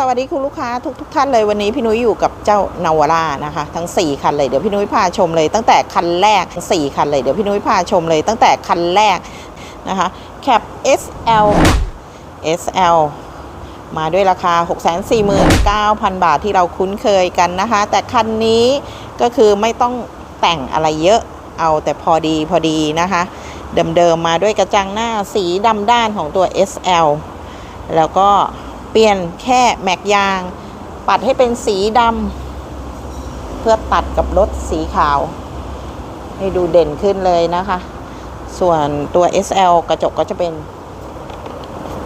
สวัสดีคุณลูกค้าทุกทุกท่านเลยวันนี้พี่นุ้ยอยู่กับเจ้านาวาร่านะคะ ทั้ง 4 คันเลยเดี๋ยวพี่นุ้ยพาชมเลยตั้งแต่คันแรกทั้ง4คันเลยเดี๋ยวพี่นุ้ยพาชมเลยตั้งแต่คันแรกนะคะแคป SL SL มาด้วยราคา 649,000 บาทที่เราคุ้นเคยกันนะคะ แต่คันนี้ก็คือไม่ต้องแต่งอะไรเยอะเอาแต่พอดีพอดีนะคะ เดิมๆมาด้วยกระจังหน้าสีดำด้านของตัว SL แล้วก็ ปลี่ยนแค่แม็กยาง ปัดให้เป็นสีดำเพื่อตัดกับรถสีขาว ให้ดูเด่นขึ้นเลยนะคะ ส่วนตัว SL กระจกก็จะเป็น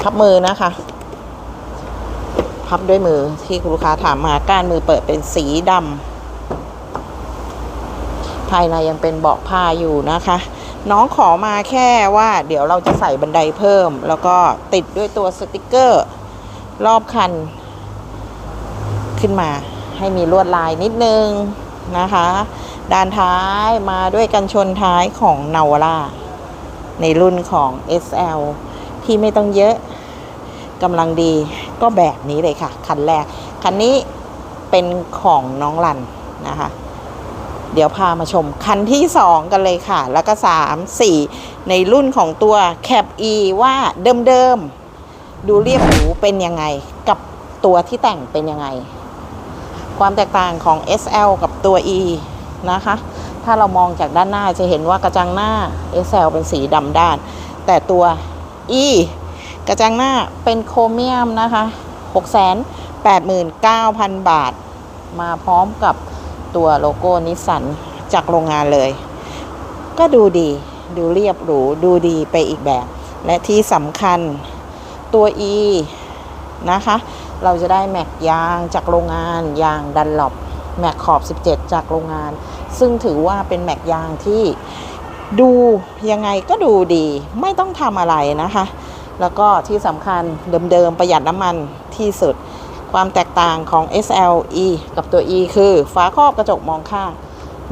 พับมือนะคะ พับด้วยมือที่คุณลูกค้าถามมาก้านมือเปิดเป็นสีดำภายในยังเป็นเบาะผ้าอยู่นะคะ น้องขอมาแค่ว่าเดี๋ยวเราจะใส่บันไดเพิ่ม แล้วก็ติดด้วยตัวสติกเกอร์ รอบคัน ขึ้นมาให้มีลวดลายนิดนึงนะคะ ด้านท้ายมาด้วยกันชนท้ายของนาวร่าในรุ่นของ SL ที่ไม่ต้องเยอะกำลังดีก็แบบนี้เลยค่ะ คันแรก คันนี้เป็นของน้องลันนะคะ เดี๋ยวพามาชมคันที่ 2 กันเลยค่ะ แล้วก็ 3 4 ในรุ่นของตัว Cap E ว่าเดิมๆ ดูเรียบหรูเป็นยังไง กับตัวที่แต่งเป็นยังไง ความแตกต่างของ SL กับตัว E นะคะ ถ้าเรามองจากด้านหน้าจะเห็นว่ากระจังหน้า SL เป็นสีดำด้าน แต่ตัว E กระจังหน้าเป็นโครเมียมนะคะ689,000 บาท มาพร้อมกับตัวโลโก้นิสสันจากโรงงานเลย ก็ดูดี ดูเรียบหรู ดูดีไปอีกแบบ และที่สำคัญ ตัว E นะคะ เราจะได้แม็กยางจากโรงงานยางดันหลบแม็กขอบ 17 จากโรงงาน ซึ่งถือว่าเป็นแม็กยางที่ดูยังไงก็ดูดีไม่ต้องทำอะไรนะคะ แล้วก็ที่สำคัญเดิมๆประหยัดน้ำมันที่สุด ความแตกต่างของ SLE กับตัว E คือฝาครอบกระจกมองข้าง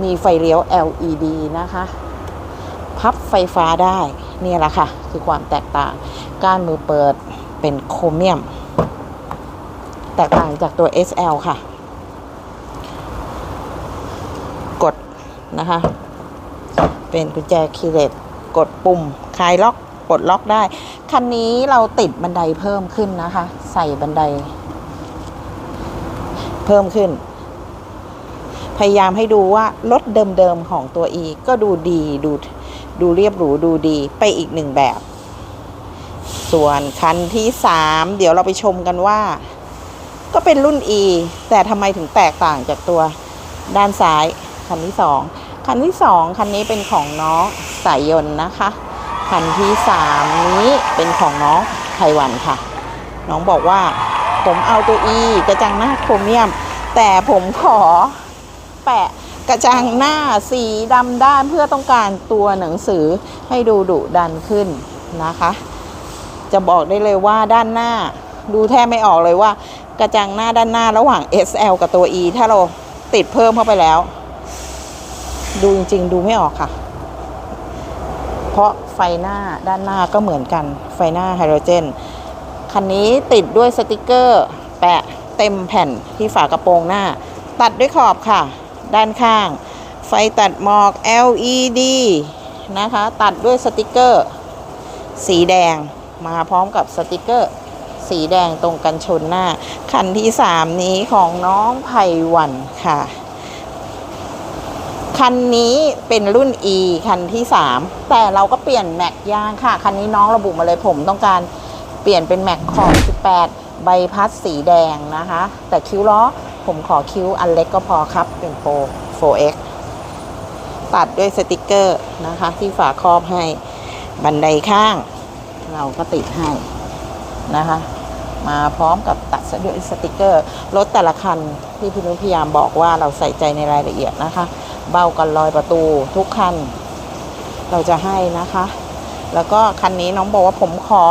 มีไฟเลี้ยว LED นะคะ พับไฟฟ้าได้ นี่แหละค่ะ คือความแตกต่าง ก้านมือเปิดเป็นโครเมียม แตกต่างจากตัว SL ค่ะ กดนะคะ เป็นกุญแจคีย์เลสกดปุ่มคลายล็อกปลดล็อกได้ คันนี้เราติดบันไดเพิ่มขึ้นนะคะ ใส่บันได เพิ่มขึ้น พยายามให้ดูว่ารถเดิมๆของตัว E ก็ดูดีดู ดูเรียบหรูดูดีไปอีกหนึ่งแบบ ส่วนคันที่ 3 เดี๋ยวเราไปชมกันว่า ก็เป็นรุ่น E แต่ทำไมถึงแตกต่างจากตัวด้านซ้าย คันที่ 2 คันที่ 2 คันนี้เป็นของน้องสายยนต์นะคะ คันที่ 3 นี้เป็นของน้องไทวันค่ะ น้องบอกว่าผมเอาตัว E กระจังหน้าโครเมียม แต่ผมขอแปะ กระจังหน้าสีดำด้านเพื่อต้องการตัวหนังสือให้ดูดุดันขึ้นนะคะ จะบอกได้เลยว่าด้านหน้า ดูแทบไม่ออกเลยว่า กระจังหน้าด้านหน้าระหว่าง SL กับตัว E ถ้าเราติดเพิ่มเข้าไปแล้ว ดูจริง ๆ ดูไม่ออกค่ะ เพราะไฟหน้าด้านหน้าก็เหมือนกัน ไฟหน้าไฮโดรเจนคันนี้ติดด้วยสติกเกอร์ แปะเต็มแผ่นที่ฝากระโปรงหน้า ตัดด้วยขอบค่ะ ด้านข้าง ไฟตัดหมอก LED นะคะ ตัดด้วยสติกเกอร์ สีแดงมาพร้อมกับสติกเกอร์ สีแดงตรงกันชนหน้า คันที่ 3 นี้ของน้องไพวันค่ะ คันนี้เป็นรุ่น E คันที่ 3 แต่เราก็เปลี่ยนแม็กยางค่ะ คันนี้น้องระบุมาเลยผมต้องการเปลี่ยนเป็นแม็กขอบ18 ใบพัดสีแดงนะคะ แต่คิ้วล้อ ผมขอคิ้วอันเล็กก็พอครับ เป็นโปร 4X ตัดด้วยสติกเกอร์นะคะ ที่ฝาครอบให้บันไดข้าง เราก็ติดให้นะคะ มาพร้อมกับตัดด้วยสติกเกอร์รถแต่ละคันที่พี่นุ้ยพยายามบอกว่าเราใส่ใจในรายละเอียดนะคะ เบ้ากันรอยประตูทุกคัน เราจะให้นะคะ แล้วก็คันนี้น้องบอกว่าผมขอ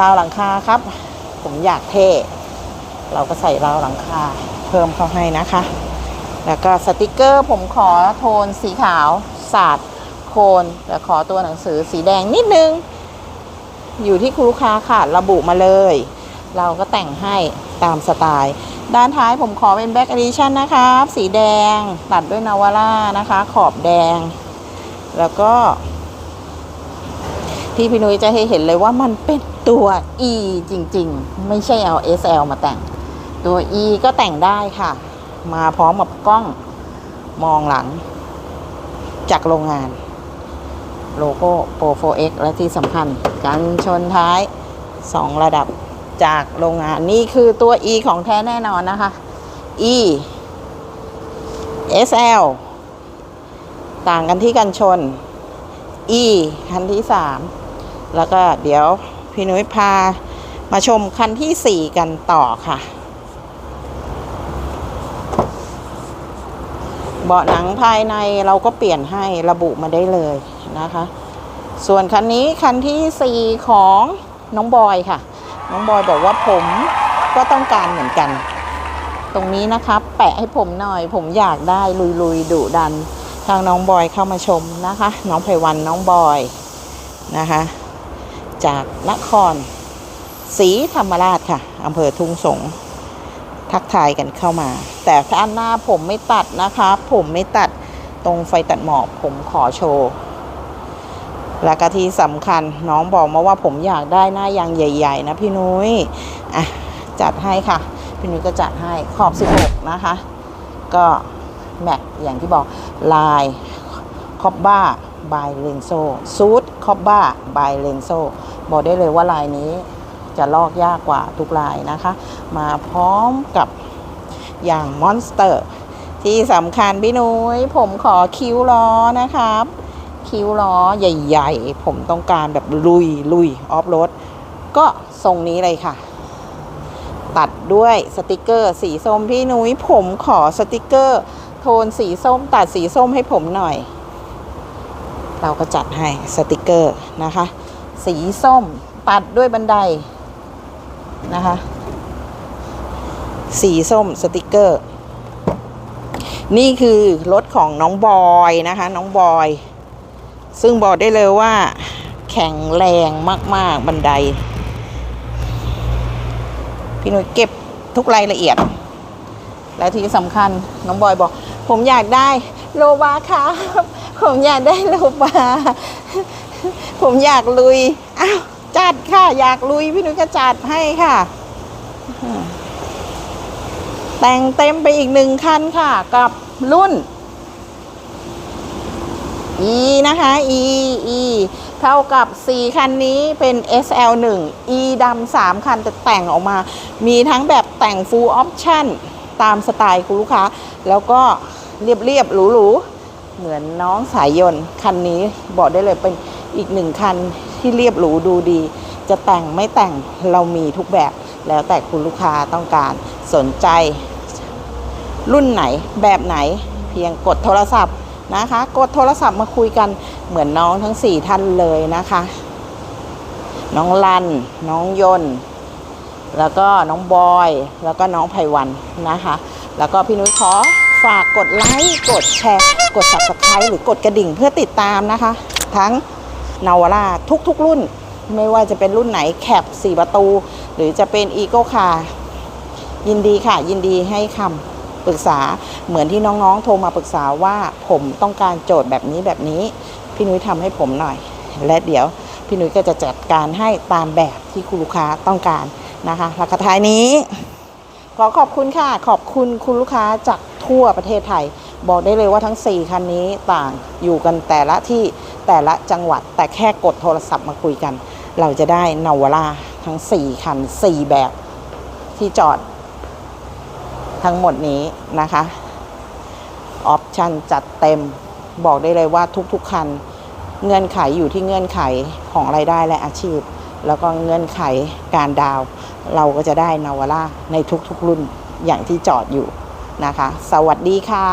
ราวหลังคาครับ ผมอยากเท่ เราก็ใส่ราวหลังคาเพิ่มเข้าให้นะคะ แล้วก็สติกเกอร์ผมขอโทนสีขาวสาดโคนแต่ขอตัวหนังสือสีแดงนิดนึง อยู่ที่คุณลูกค้าค่ะระบุมาเลย เราก็แต่งให้ตามสไตล์ด้านท้ายผมขอเป็นแบ็กอดิชันนะครับ สีแดงตัดด้วยนาวาร่านะคะ ขอบแดง แล้วก็ ที่พี่นุ้ยจะให้เห็นเลยว่ามันเป็นตัว E จริง ๆ ไม่ใช่เอา SL มาแต่ง ตัว E ก็แต่งได้ค่ะ มาพร้อมกับกล้องมองหลัง จากโรงงาน โลโก้ Pro 4X และที่สำคัญกันชนท้าย 2 ระดับจากโรงงาน นี่คือตัว E ของแท้แน่นอนนะคะ E SL ต่างกันที่กันชน E คันที่ 3 แล้วก็เดี๋ยวพี่นุ้ยพามาชมคันที่ 4 กันต่อค่ะ เบาะหนังภายในเราก็เปลี่ยนให้ระบุมาได้เลยนะคะ ส่วนคันนี้คันที่ 4 ของน้องบอยค่ะ น้องบอยบอกว่าผมก็ต้องการเหมือนกัน ตรงนี้นะครับแปะให้ผมหน่อย ผมอยากได้ลุยๆดุดัน ทางน้องบอยเข้ามาชมนะคะ น้องไพวันน้องบอยนะคะ จากนครศรีธรรมราชค่ะอำเภอทุ่งสง ทักทายกันเข้ามา แต่ถ้าหน้าผมไม่ตัดนะคะ ผมไม่ตัดตรงไฟตัดหมอกผมขอโชว์แล้วก็ที่สำคัญน้องบอกมาว่าผมอยากได้หน้ายางใหญ่ ๆ นะพี่นุ้ยอะจัดให้ค่ะ พี่นุ้ยก็จัดให้ขอบ 16 นะคะ ก็แม็กอย่างที่บอกลายคอบบ้าบายเลนโซซูดคอบบ้าบายเลนโซบอกได้เลยว่าลายนี้ จะลอกยากกว่าทุกลายนะคะ มาพร้อมกับอย่างมอนสเตอร์ที่สำคัญพี่นุ้ยผมขอคิ้วล้อนะครับ คิ้วล้อใหญ่ ๆ ผมต้องการแบบลุยลุยออฟโรดก็ทรงนี้เลยค่ะ ตัดด้วยสติกเกอร์สีส้มพี่นุ้ยผมขอสติกเกอร์ โทนสีส้ม ตัดสีส้มให้ผมหน่อย เราก็จัดให้สติกเกอร์นะคะ สีส้มตัดด้วยบันได นะคะ สีส้มสติกเกอร์ นี่คือรถของน้องบอยนะคะ น้องบอย ซึ่งบอกได้เลยว่า แข็งแรงมาก ๆ บันได พี่หนุ่ยเก็บทุกรายละเอียด และที่สำคัญน้องบอยบอก ผมอยากได้โลบาครับผมอยากได้โลบาผมอยากลุย อ้าว จัดค่ะ อยากลุยพี่หนุ่ยก็จัดให้ค่ะ แต่งเต็มไปอีกหนึ่งคันค่ะ กับรุ่น E นะคะ E E เท่ากับ 4 คันนี้เป็น SL1 E ดำ3 คันแต่แต่งออกมา มีทั้งแบบแต่ง full option ตามสไตล์คุณลูกค้า แล้วก็เรียบๆหรูๆ เหมือนน้องสายยนต์คันนี้บอกได้เลยเป็นอีกหนึ่งคัน ที่เรียบหรูดูดี จะแต่งไม่แต่งเรามีทุกแบบแล้วแต่คุณลูกค้าต้องการสนใจ รุ่นไหนแบบไหนเพียงกดโทรศัพท์นะคะ กดโทรศัพท์มาคุยกันเหมือนน้องทั้ง 4 ท่านเลยนะคะ น้องลัน น้องยนต์แล้วก็น้องบอย แล้วก็น้องไพวันนะคะ แล้วก็พี่นุ้ยขอฝากกดไลค์ กดแชร์ กด subscribe หรือกดกระดิ่งเพื่อติดตามนะคะ ทั้ง นาวาร่าทุกๆ รุ่น ไม่ว่าจะเป็นรุ่นไหนแคป4ประตู หรือจะเป็นอีโก้คายินดีค่ะ ยินดีให้คำปรึกษาเหมือนที่น้องๆ โทรมาปรึกษาว่าผมต้องการโจทย์แบบนี้แบบนี้ พี่นุ้ยทำให้ผมหน่อย และเดี๋ยวพี่นุ้ยก็จะจัดการให้ตามแบบที่คุณลูกค้าต้องการนะคะราคาท้ายนี้ ขอขอบคุณค่ะ ขอบคุณคุณลูกค้าจากทั่วประเทศไทย บอกได้เลยว่าทั้ง 4 คันนี้ต่างอยู่กันแต่ละที่ แต่ละจังหวัดแต่แค่กดโทรศัพท์มาคุยกัน เราจะได้นาวาร่าทั้ง 4 คัน 4 แบบที่จอดทั้งหมดนี้นะคะออปชันจัดเต็มบอกได้เลยว่าทุกๆคัน เงื่อนไขอยู่ที่เงื่อนไขของรายได้และอาชีพ แล้วก็เงื่อนไขการดาว เราก็จะได้นาวาร่าในทุกๆรุ่นอย่างที่จอดอยู่นะคะ สวัสดีค่ะ